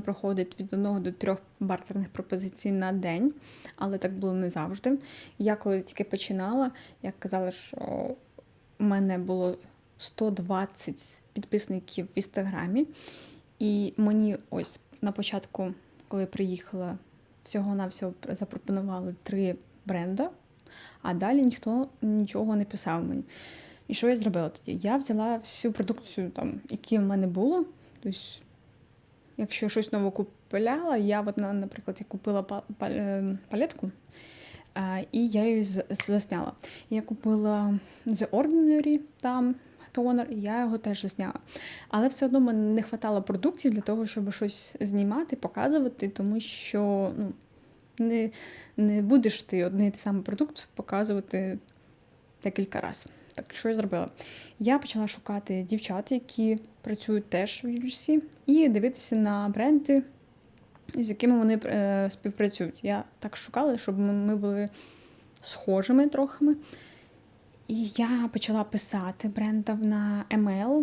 проходить від одного до трьох бартерних пропозицій на день, але так було не завжди. Я коли тільки починала, я казала, що у мене було 120 підписників в інстаграмі, і мені ось на початку, коли приїхала, всього-навсього запропонували три бренди, а далі ніхто нічого не писав мені. І що я зробила тоді? Я взяла всю продукцію, там, які в мене було. Тобто, якщо щось нове купляла, я, от, наприклад, я купила е, палетку, і я її засняла. Я купила The Ordinary там тонер, і я його теж засняла. Але все одно мені не вистачало продуктів для того, щоб щось знімати, показувати, тому що ну, не, не будеш ти один і той самий продукт показувати декілька разів. Так, що я зробила? Я почала шукати дівчат, які працюють теж в UGC, і дивитися на бренди, з якими вони е, співпрацюють. Я так шукала, щоб ми- були схожими трохи. І я почала писати брендам на email,